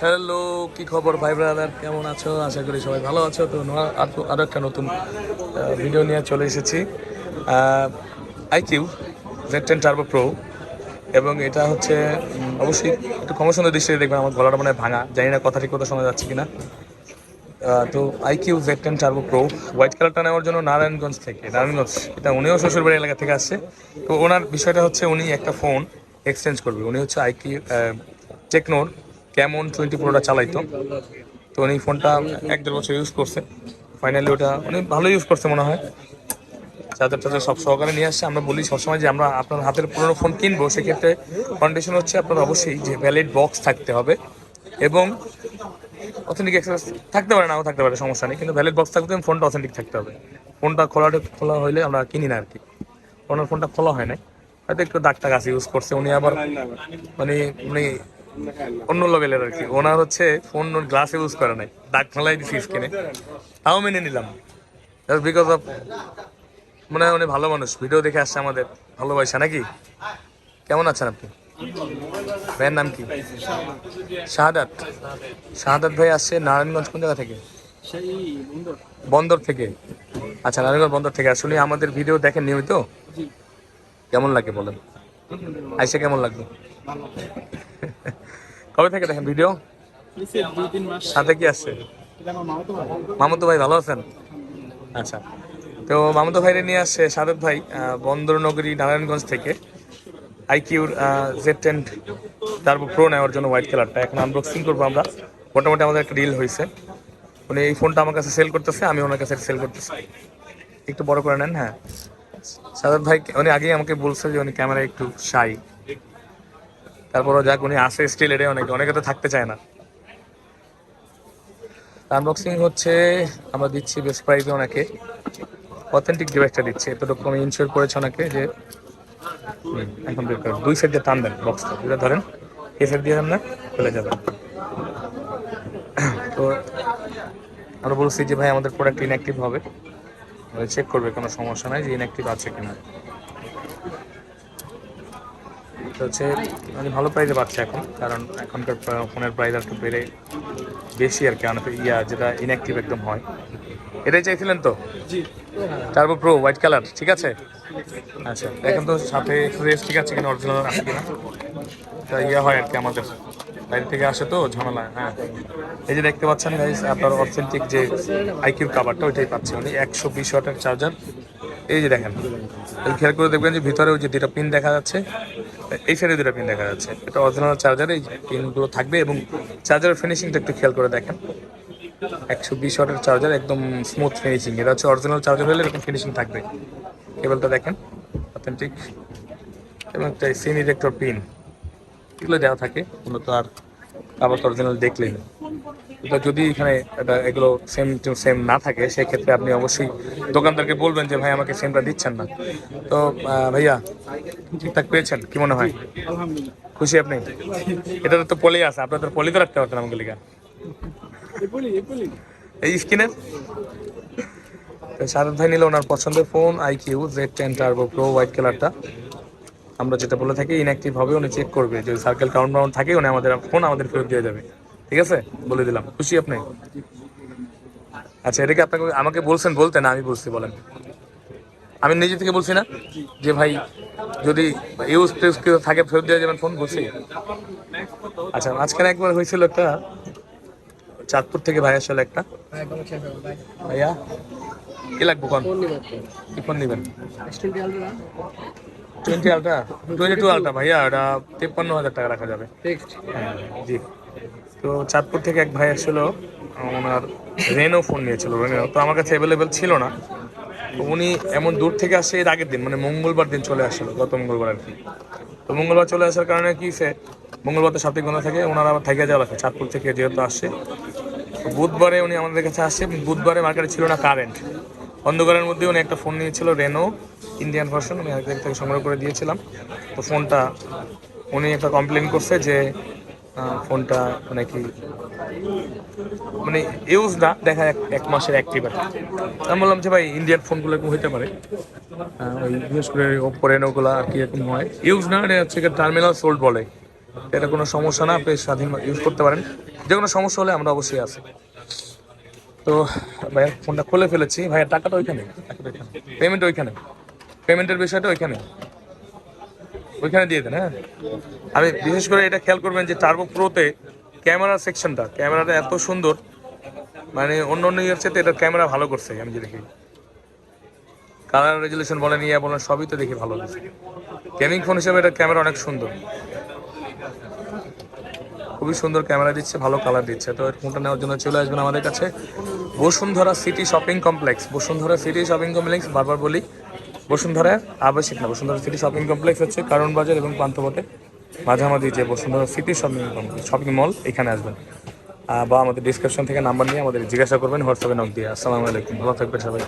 Hello, কি খবর ভাই ব্রাদার কেমন আছো? আশা করি সবাই ভালো আছো। তো আরো- একটা নতুন ভিডিও নিয়ে চলে এসেছি। IQOO Z ten turbo pro এবং এটা হচ্ছে অবশ্যই একটু ক্ষমসুন্দর দৃষ্টিতে দেখবেন, আমার গলাটা মানে ভাঙা। জানি না কথা ঠিক কথা শোনা যাচ্ছে কিনা। তো iQOO Z ten turbo pro white কালারটা নেওয়ার জন্য নারায়ণগঞ্জ থেকে, নারায়ণগঞ্জ, এটা উনিও শ্বশুরবাড়ি এলাকা থেকে আসছে। তো ওনার বিষয়টা হচ্ছে, উনি একটা ফোন এক্সচেঞ্জ করবে। উনি হচ্ছে আইকিউ টেকনোর কেমন টোয়েন্টি প্রোটা চালাইতো। তো উনি ফোনটা এক দেড় বছর ইউজ করছে। ফাইনালি ওটা উনি ভালো ইউজ করছে মনে হয়। চার্জার টার্জার সব সহকারে নিয়ে আসছে। আমরা বলি সবসময় যে আমরা আপনার হাতের পুরোনো ফোন কিনবো, সেক্ষেত্রে কন্ডিশন হচ্ছে আপনার অবশ্যই যে ভ্যালিড বক্স থাকতে হবে। এবং অথেন্টিক অ্যাক্সেস থাকতে পারে, নাও থাকতে পারে, সমস্যা নেই। কিন্তু ভ্যালিড বক্স থাকতে ফোনটা অথেন্টিক থাকতে হবে। ফোনটা খোলাটা খোলা হইলে আমরা কিনি না আর কি ওনার ফোনটা খোলা হয় নাই। হয়তো একটু দাগ টাগ আছে ইউজ করছে। উনি আবার মানে উনি অন্য লেভেলের আর কি। ওনার হচ্ছে ফোন গ্লাস ইউজ করে নাই। দাগ ফেলাই দিছি স্কিনে তাও মেনে নিলাম। বিকজ অফ মনে হয় উনি ভালো মানুষ। ভিডিও দেখে আসছে আমাদের। ভালোবাসা নাকি? কেমন আছেন আপনি? ভাইয়ের নাম কি? শাহাদাত। শাহাদাত ভাই আসছে নারায়ণগঞ্জ কোন জায়গা থেকে? বন্দর থেকে। আচ্ছা নারায়ণগঞ্জ বন্দর থেকে। আসলে আমাদের ভিডিও দেখেন নিয়মিত? কেমন লাগে বলেন? আইসে কেমন লাগল? ভালো কবে থেকে দেখেন ভিডিও? সাথে কি ভালো মামতো ভাই ভালো আছেন? আচ্ছা। তো মামতো ভাইরে নিয়ে আসছে সাদত ভাই বন্দরনগরী, নারায়ণগঞ্জ থেকে। আইকিউর জেড টেন তারপর প্রো নেওয়ার জন্য হোয়াইট কালারটা এখন আনবক্সিং করব আমরা। মোটামুটি আমাদের একটা ডিল হয়েছে উনি এই ফোনটা আমার কাছে সেল করতেছে, আমি ওনার কাছে সেল করতেছি। একটু বড় করে নেন হ্যাঁ। সাদত ভাই, উনি আগেই আমাকে বলছে যে উনি ক্যামেরা একটু শাই তারপরও যাক, উনি আসে স্টিল এড়ে অনেকে অনেকে তো থাকতে চায় না। আনবক্সিং হচ্ছে, আমরা দিচ্ছি বেস্ট প্রাইসে ওনাকে। অথেন্টিক ডিভাইসটা দিচ্ছি, এতটুকু আমি ইনশিওর করেছি ওনাকে যে এখন দুই সাইড দিয়ে টান দেন বক্সটা দুটা ধরেন, এই সাইড দিয়ে না চলে যাবে। তো আমরা বলছি যে ভাই, আমাদের প্রোডাক্ট ইনঅ্যাক্টিভ হবে। চেক করবে, কোনো সমস্যা নাই যে ইনঅ্যাক্টিভ আছে কিনা। তো হচ্ছে মানে ভালো প্রাইসে পাচ্ছে এখন কারণ এখনকার ফোনের প্রাইস একটু বেড়ে বেশি আর কি অনেক ইয়া যেটা ইনঅ্যাক্টিভ একদম হয়। এটাই চাইছিলেন তো? টার্বো প্রো হোয়াইট কালার ঠিক আছে? আচ্ছা এখন তো সাথে রেস ঠিক আছে কিনা অরিজিনাল আছে কিনা তা ইয়া হয় আর কি আমাদের। বাইরে থেকে আসে তো ঝামেলা হ্যাঁ। এই যে দেখতে পাচ্ছেন গাইস আপনার অথেন্টিক যে আইকিউ কাভারটা ওইটাই পাচ্ছে। উনি একশো বিশ ওয়াটের চার্জার এই যে দেখেন খেয়াল করে দেখবেন যে ভিতরে ওই যে দুটা পিন দেখা যাচ্ছে। এই সাইডে দুটো পিন দেখা যাচ্ছে। এটা অরিজিনাল চার্জার এই পিনগুলো থাকবে এবং চার্জারের ফিনিশিংটা একটু খেয়াল করে দেখেন। একশো বিশ ওয়াটের চার্জার একদম স্মুথ ফিনিশিং এটা হচ্ছে অরিজিনাল চার্জার হলে এরকম ফিনিশিং থাকবে। কেবলটা দেখেন অথেন্টিক এবং একটা সিম ইলেকট্রো পিন এগুলো দেওয়া থাকে, মূলত আর আবার অরিজিনাল দেখলেই তো যদি এখানে এটা এগুলো সেম টু সেম না থাকে সেক্ষেত্রে আপনি অবশ্যই দোকানদারকে বলবেন যে ভাই আমাকে সেমটা দিচ্ছেন না। তো ভাইয়া ঠিকঠাক পেয়েছেন? কি মনে হয়? খুশি আপনি? এটা তো পলি আছে আপনাদের পলি তো রাখতে পারতেন আমাকে লিখা এই বলি এই ভাই নিল ওনার পছন্দের phone iQOO Z ten turbo pro white কালারটা আমরা যেটা বলে থাকি ইনঅ্যাক্টিভ হবে উনি চেক করবে। যদি সার্কেল কাউন্ট বাউন্ড থাকে উনি আমাদের ফোন আমাদের ফেরত দিয়ে যাবে। ঠিক আছে? বলে দিলাম। খুশি আপনি? আচ্ছা এটাকে আপনাকে আমাকে বলছেন বলতে? না আমি বলছি বলেন। আমি নিজে থেকে বলছি না যে ভাই যদি ইউজ টিউজ কেউ থাকে ফেরত দিয়ে যাবেন ফোন বলছি আচ্ছা মাঝখানে একবার হয়েছিল একটা চাঁদপুর থেকে ভাই আসলে একটা। ভাইয়া কি লাগবে কোন? কি ফোন নেবেন? Twenty ultra twenty two ultra ভাইয়া ওটা তেপ্পান্ন হাজার টাকা রাখা যাবে। হ্যাঁ জি। তো চাঁদপুর থেকে এক ভাই আসলো, ওনার রেনো ফোন নিয়েছিল, রেনো। তো আমার কাছে অ্যাভেলেবেল ছিল না। তো উনি এমন দূর থেকে আসে, এর আগের দিন মানে মঙ্গলবার দিন চলে আসলো, গত মঙ্গলবার আর কি। তো মঙ্গলবার চলে আসার কারণে কি সে, মঙ্গলবার তো সাপ্তাহিক বন্ধ থাকে, ওনারা আবার থেকে যাওয়া লাগে চাঁদপুর থেকে যেহেতু আসছে তো বুধবারে উনি আমাদের কাছে আসছে বুধবারে মার্কেটে ছিল না কারেন্ট। অন্ধকারের মধ্যে উনি একটা ফোন নিয়েছিল, রেনো ইন্ডিয়ান ভার্সন আমি জায়গা থেকে সংগ্রহ করে দিয়েছিলাম। তো ফোনটা উনি একটা কমপ্লেন করছে যে ফোনটা মানে কি মানে ইউজ না, দেখা এক এক মাসের অ্যাক্টিভ আর আমি বললাম যে ভাই ইন্ডিয়ান ফোনগুলো এরকম হতে পারে। ওই বিশেষ করে ওপো রেনোগুলো আর কি এরকম হয়। ইউজ না এটা হচ্ছে টার্মিনাল সোল্ড বলে। এটা কোনো সমস্যা না, আপনি স্বাধীন ইউজ করতে পারেন। যে কোনো সমস্যা হলে আমরা অবশ্যই আছি। তো ভাইয়া ফোনটা খুলে ফেলেছি। ভাইয়া, টাকাটা ওইখানে পেমেন্ট ওইখানে। পেমেন্টের বিষয়টা ওইখানে। ওইখানে দিয়ে দেন হ্যাঁ? আমি বিশেষ করে এটা খেয়াল করবেন যে টার্বো প্রোতে ক্যামেরা সেকশনটা ক্যামেরাটা এত সুন্দর মানে অন্য অন্য ইয়ের চেয়ে এটা ক্যামেরা ভালো করছে, আমি যে দেখি। কালার রেজুলেশন বলেন, ইয়া বলেন, সবই তো দেখি ভালো লাগছে। গেমিং ফোন হিসেবে এটা ক্যামেরা অনেক সুন্দর। খুবই সুন্দর ক্যামেরা দিচ্ছে, ভালো কালার দিচ্ছে। তো এই ফোনটা নেওয়ার জন্য চলে আসবেন আমাদের কাছে। Bashundhara City Shopping Complex Bashundhara City Shopping Complex বারবার বলি বসুন্ধরা, আবাসিক না, বসুন্ধরা সিটি শপিং কমপ্লেক্স হচ্ছে কারণ বাজার এবং পান্থপথে মাঝামাঝি যে Bashundhara City Shopping Complex shopping mall এখানে আসবেন। বা আমাদের ডিসক্রিপশন থেকে নাম্বার নিয়ে আমাদের জিজ্ঞাসা করবেন হোয়াটসঅ্যাপে নক দিয়ে। আসসালামু আলাইকুম, ভালো থাকবেন সবাই।